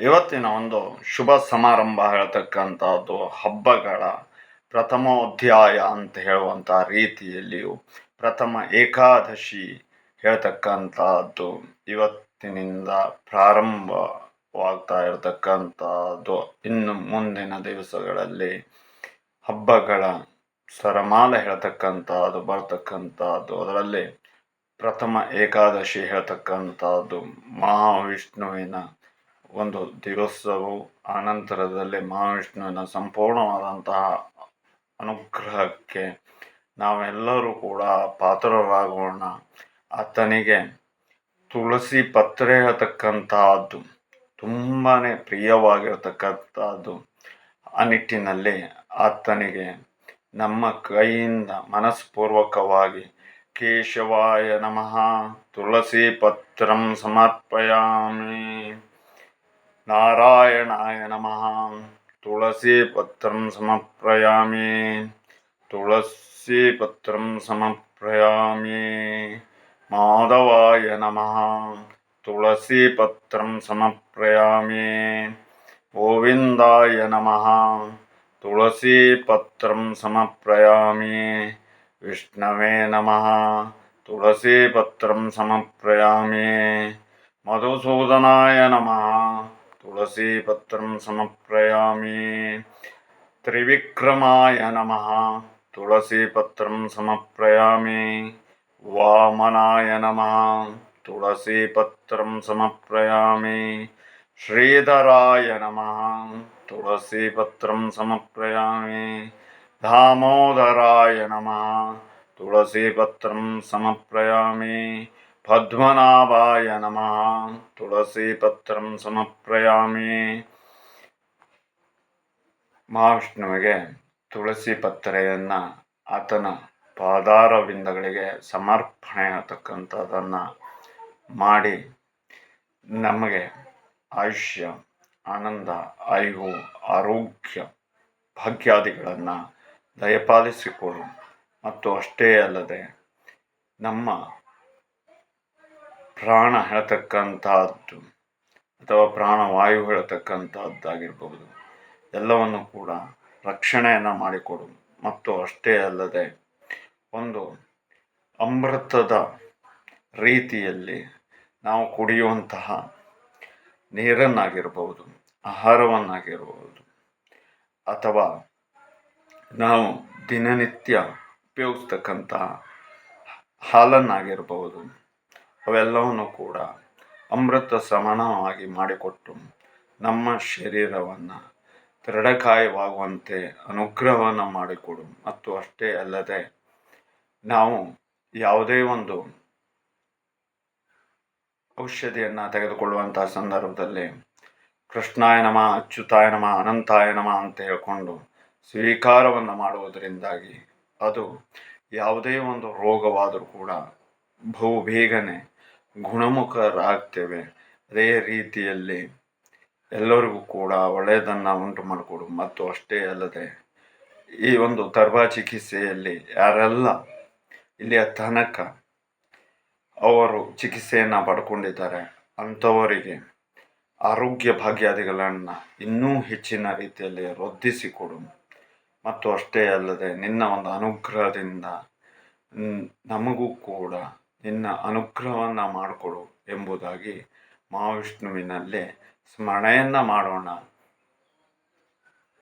ಇವತ್ತಿನ ಒಂದು ಶುಭ ಸಮಾರಂಭ ಹೇಳ್ತಕ್ಕಂಥದ್ದು ಹಬ್ಬಗಳ ಪ್ರಥಮೋಧ್ಯಾಯ ಅಂತ ಹೇಳುವಂಥ ರೀತಿಯಲ್ಲಿಯೂ ಪ್ರಥಮ ಏಕಾದಶಿ ಹೇಳ್ತಕ್ಕಂಥದ್ದು ಇವತ್ತಿನಿಂದ ಪ್ರಾರಂಭವಾಗ್ತಾ ಇರತಕ್ಕಂಥದ್ದು. ಇನ್ನು ಮುಂದಿನ ದಿವಸಗಳಲ್ಲಿ ಹಬ್ಬಗಳ ಸರಮಾಲೆ ಹೇಳ್ತಕ್ಕಂಥದ್ದು, ಬರ್ತಕ್ಕಂಥದ್ದು. ಅದರಲ್ಲಿ ಪ್ರಥಮ ಏಕಾದಶಿ ಹೇಳ್ತಕ್ಕಂಥದ್ದು ಮಹಾವಿಷ್ಣುವಿನ ಒಂದು ದಿವಸವು ಆನಂತರದಲ್ಲಿ ಮಹಾವಿಷ್ಣುವಿನ ಸಂಪೂರ್ಣವಾದಂತಹ ಅನುಗ್ರಹಕ್ಕೆ ನಾವೆಲ್ಲರೂ ಕೂಡ ಪಾತ್ರರಾಗೋಣ. ಆತನಿಗೆ ತುಳಸಿ ಪತ್ರೆ ತಕ್ಕಂತಹದ್ದು ತುಂಬಾ ಪ್ರಿಯವಾಗಿರತಕ್ಕಂಥದ್ದು ಆ ನಿಟ್ಟಿನಲ್ಲಿ ಆತನಿಗೆ ನಮ್ಮ ಕೈಯಿಂದ ಮನಸ್ಪೂರ್ವಕವಾಗಿ ಕೇಶವಾಯ ನಮಃ, ತುಳಸಿ ಪತ್ರಂ ಸಮರ್ಪಯಾಮಿ. नारायणाय नमः। तुलसीपत्रं समर्पयामि। तुलसीपत्रं समर्पयामि। माधवाय नमः। तुलसीपत्रं समर्पयामि। गोविन्दाय नमः। तुलसीपत्रं समर्पयामि। विष्णवे नमः। तुलसीपत्रं समर्पयामि। मधुसूदनाय नमः। ತುಳಸಿ ಪತ್ರಂ ಸಮರ್ಪಯಾಮಿ ಮಧುಸೂದನಾಯ ನಮಃ ತುಳಸಿ ಪತ್ರಂ ಸಮರ್ಪಯಾಮಿ ತ್ರಿವಿಕ್ರಮಾಯ ನಮಃ ತುಳಸಿ ಪತ್ರಂ ಸಮರ್ಪಯಾಮಿ ವಾಮನಾಯ ನಮಃ ತುಳಸಿ ಪತ್ರಂ ಸಮರ್ಪಯಾಮಿ ಪದ್ಮನಾಭಾಯ ನಮಃ ತುಳಸಿ ಪತ್ರಂ ಸಮಪ್ರಯಾಮಿ ಮಹಾವಿಷ್ಣುವಿಗೆ ತುಳಸಿ ಪತ್ರೆಯನ್ನು ಆತನ ಪಾದಾರವಿಂದಗಳಿಗೆ ಸಮರ್ಪಣೆ ಆಗತಕ್ಕಂಥದ್ದನ್ನು ಮಾಡಿ ನಮಗೆ ಆಯುಷ್ಯ, ಆನಂದ ಆಯು ಆರೋಗ್ಯ, ಭಾಗ್ಯಾದಿಗಳನ್ನು ದಯಪಾಲಿಸಿಕೊಡು. ಮತ್ತು ಅಷ್ಟೇ ಅಲ್ಲದೆ ನಮ್ಮ ಪ್ರಾಣ ಹೇಳತಕ್ಕಂಥದ್ದು ಅಥವಾ ಪ್ರಾಣವಾಯು ಹೇಳ್ತಕ್ಕಂಥದ್ದಾಗಿರ್ಬೋದು ಎಲ್ಲವನ್ನು ಕೂಡ ರಕ್ಷಣೆಯನ್ನು ಮಾಡಿಕೊಡು. ಮತ್ತು ಅಷ್ಟೇ ಅಲ್ಲದೆ ಒಂದು ಅಮೃತದ ರೀತಿಯಲ್ಲಿ ನಾವು ಕುಡಿಯುವಂತಹ ನೀರನ್ನಾಗಿರ್ಬೋದು, ಆಹಾರವನ್ನಾಗಿರ್ಬೋದು, ಅಥವಾ ನಾವು ದಿನನಿತ್ಯ ಉಪಯೋಗಿಸ್ತಕ್ಕಂತಹ ಹಾಲನ್ನಾಗಿರ್ಬೋದು. ಅವೆಲ್ಲವನ್ನು ಕೂಡ ಅಮೃತ ಸಮಾನವಾಗಿ ಮಾಡಿಕೊಟ್ಟು ನಮ್ಮ ಶರೀರವನ್ನು ದೃಢಕಾಯವಾಗುವಂತೆ ಅನುಗ್ರಹವನ್ನು ಮಾಡಿಕೊಡು. ಮತ್ತು ಅಷ್ಟೇ ಅಲ್ಲದೆ ನಾವು ಯಾವುದೇ ಒಂದು ಔಷಧಿಯನ್ನು ತೆಗೆದುಕೊಳ್ಳುವಂತಹ ಸಂದರ್ಭದಲ್ಲಿ ಕೃಷ್ಣಾಯ ನಮ, ಅಚ್ಯುತಾಯ ನಮ, ಅನಂತಾಯ ನಮ ಅಂತ ಹೇಳಿಕೊಂಡು ಸ್ವೀಕಾರವನ್ನು ಮಾಡುವುದರಿಂದಾಗಿ ಅದು ಯಾವುದೇ ಒಂದು ರೋಗವಾದರೂ ಕೂಡ ಬಹು ಬೇಗನೆ ಗುಣಮುಖರಾಗ್ತೇವೆ. ಅದೇ ರೀತಿಯಲ್ಲಿ ಎಲ್ಲರಿಗೂ ಕೂಡ ಒಳ್ಳೆಯದನ್ನು ಉಂಟು ಮಾಡಿಕೊಡು. ಮತ್ತು ಅಷ್ಟೇ ಅಲ್ಲದೆ ಈ ಒಂದು ದರ್ಬಾ ಚಿಕಿತ್ಸೆಯಲ್ಲಿ ಯಾರೆಲ್ಲ ಇಲ್ಲಿಯ ತನಕ ಅವರು ಚಿಕಿತ್ಸೆಯನ್ನು ಪಡ್ಕೊಂಡಿದ್ದಾರೆ, ಅಂಥವರಿಗೆ ಆರೋಗ್ಯ ಭಾಗ್ಯಾದಿಗಳನ್ನು ಇನ್ನೂ ಹೆಚ್ಚಿನ ರೀತಿಯಲ್ಲಿ ವೃದ್ಧಿಸಿಕೊಡು. ಮತ್ತು ಅಷ್ಟೇ ಅಲ್ಲದೆ ನಿನ್ನ ಒಂದು ಅನುಗ್ರಹದಿಂದ ನಮಗೂ ಕೂಡ ನಿನ್ನ ಅನುಗ್ರಹವನ್ನು ಮಾಡಿಕೊಡು ಎಂಬುದಾಗಿ ಮಹಾವಿಷ್ಣುವಿನಲ್ಲೇ ಸ್ಮರಣೆಯನ್ನು ಮಾಡೋಣ.